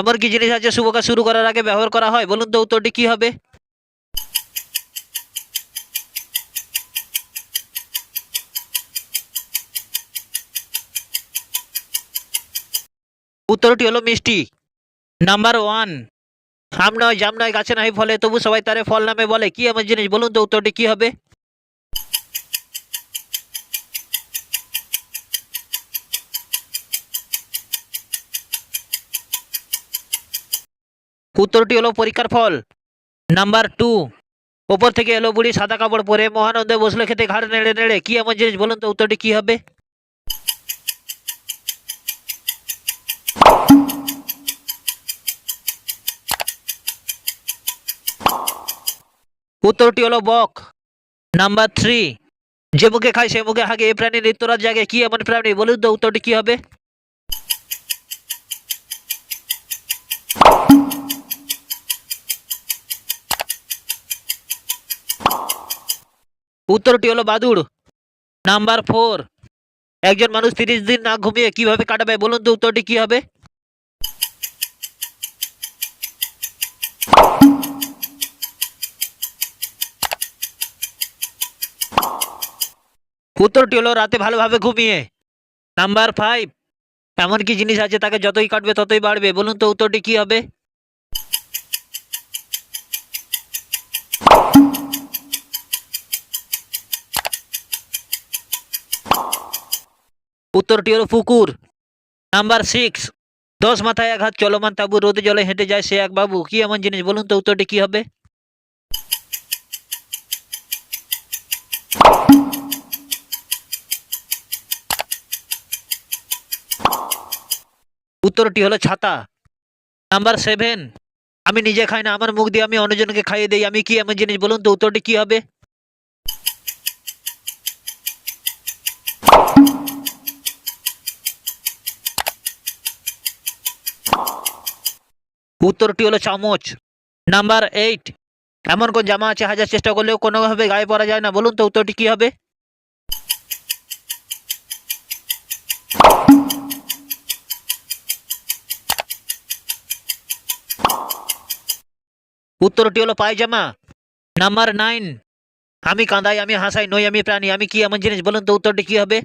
এমন কি জিনিস আছে, শুভ কাজ শুরু করার আগে ব্যবহার করা হয়। বলুন তো উত্তরটি কি হবে? উত্তরটি হলো মিষ্টি। নাম্বার ওয়ান আম নয়, জাম নয়, গাছে নাই ফলে, তবু সবাই তারে ফল নামে বলে। কি এমন জিনিস? বলুন তো উত্তরটি কি হবে? উত্তরটি হলো পরীক্ষার ফল। নাম্বার টু ওপর থেকে এলো বুড়ি সাদা কাপড় পরে মহানন্দে বসলে খেতে ঘাড় নেড়ে নেড়ে। কি এমন জিনিস বলুন তো উত্তরটি কি হবে? উত্তরটি হলো বক। নাম্বার থ্রি যে মুখে খায় সে মুখে হাগে এই প্রাণী নিত্যরাত জাগে কি এমন প্রাণী? বলুন তো উত্তরটি কি হবে? উত্তরটি হলো বাদুড়। Number four. একজন মানুষ তিরিশ দিন না ঘুমিয়ে কীভাবে কাটাবে? বলুন তো উত্তরটি কি হবে? উত্তরটি হলো রাতে ভালোভাবে ঘুমিয়ে। Number five. এমন কি জিনিস আছে, তাকে যতই কাটবে ততই বাড়বে। বলুন তো উত্তরটি কি হবে? উত্তরটি হলো পুকুর নাম্বার সিক্স। দশ মাথায় হাত চলমান তাবু রোদে জলে হেঁটে যায় সে এক বাবু। কি এমন জিনিস? বলুন তো উত্তরটি কি হবে? উত্তরটি হলো ছাতা। Number seven. আমি নিজে খাই না, আমার মুখ দিয়ে আমি অন্যজনকে খাইয়ে দিই, আমি কি এমন জিনিস? বলুন তো উত্তরটি কি হবে? উত্তরটি হলো চামচ। নাম্বার এইট এমন কোন জামা আছে হাজার চেষ্টা করলেও কোনোভাবে গায়ে পরা যায় না। বলুন তো উত্তরটি কি হবে? উত্তরটি হলো পায়জামা। নাম্বার নাইন আমি কাঁদাই, আমি হাসাই, নই, আমি প্রাণী, আমি কি এমন জিনিস? বলুন তো উত্তরটি কি হবে?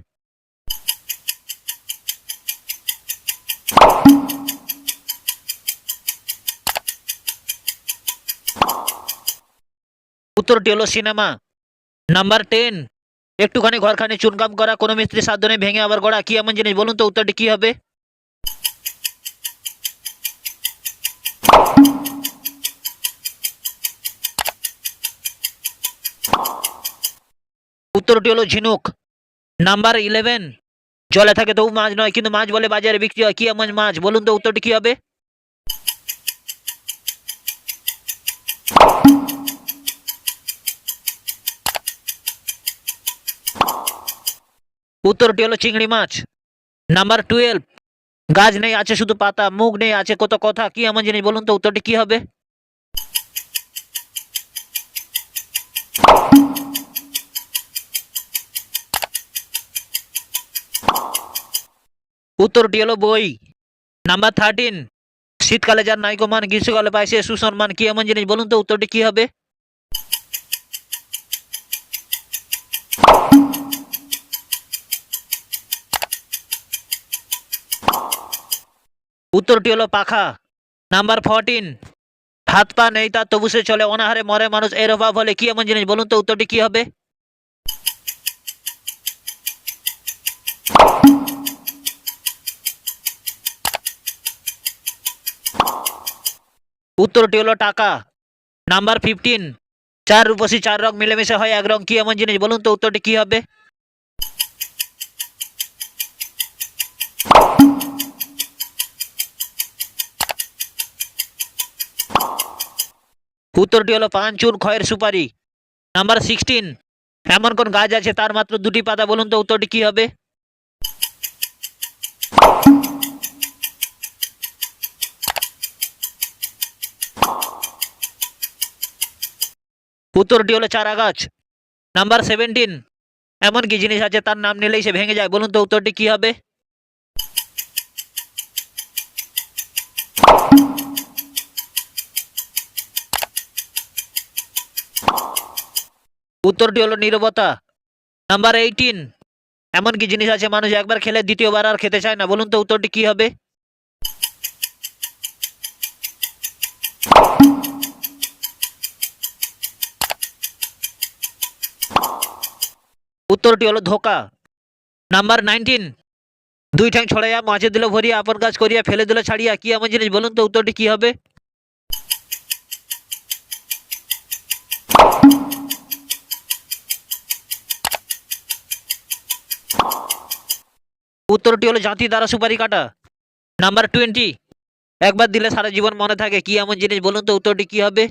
উত্তরটি হলো সিনেমা। নাম্বার টেন, একটুখানি ঘরখানি চুনকাম করা, কোনো মিস্ত্রি সাধ্য নেই, ভেঙে আবার গড়া, কি এমন জিনিস? বলুন তো উত্তরটি কি হবে? উত্তরটি হলো ঝিনুক। নাম্বার ইলেভেন, জলে থাকে তবু মাছ নয়, কিন্তু মাছ বলে বাজারে বিক্রি হয়, কি এমন মাছ? বলুন তো উত্তরটি কি হবে? উত্তরটি হলো চিংড়ি মাছ। নাম্বার টুয়েলভ গাছ নেই, আছে শুধু পাতা মুখ নেই, আছে কত কথা, কি এমন জিনিস? বলুন তো উত্তরটি কি হবে? উত্তরটি হলো বই। নাম্বার থার্টিন শীতকালে যার নাইকো মান, গ্রীষ্মকালে সে সুসম্মান, কি এমন জিনিস? বলুন তো উত্তরটি কি হবে? উত্তরটি হলো পাখা। নাম্বার ফোরটিন হাত পা নেই তার তবু সে চলে। অনাহারে মরে মানুষ, এর অভাব হলে কি এমন জিনিস? বলুন তো উত্তরটি কি হবে? উত্তরটি হলো টাকা। নাম্বার ফিফটিন চার রূপসী, চার রং মিলেমিশে হয়, এক রং কি এমন জিনিস? বলুন তো উত্তরটি কি হবে? উত্তরটি হলো পান চুন খয়ের সুপারি। নাম্বার সিক্সটিন এমন কোন গাছ আছে, তার মাত্র দুটি পাতা, বলুন তো উত্তরটি কি হবে? উত্তরটি হলো চারা গাছ। নাম্বার সেভেন্টিন এমন কি জিনিস আছে, তার নাম নিলেই সে ভেঙে যায়, বলুন তো উত্তরটি কি হবে? উত্তরটি হলো নীরবতা। নাম্বার এইটিন এমন কি জিনিস আছে, মানুষ একবার খেলে দ্বিতীয়বার আর খেতে চায় না। বলুন তো উত্তরটি কি হবে? উত্তরটি হলো ধোকা। নাম্বার নাইনটিন দুই ঠ্যাং ছড়াইয়া মাছে দিল ভরিয়া, আপন কাজ করিয়া ফেলে দিল ছাড়িয়া, কি এমন জিনিস? বলুন তো উত্তরটি কি হবে? উত্তরটি হলো জাতি দ্বারা সুপারি কাটা। Number twenty. একবার দিলে সারা জীবন মনে থাকে কি এমন জিনিস, বলুন তো উত্তরটি কি হবে?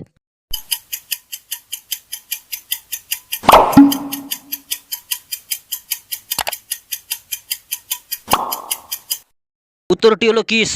উত্তরটি হলো কিস।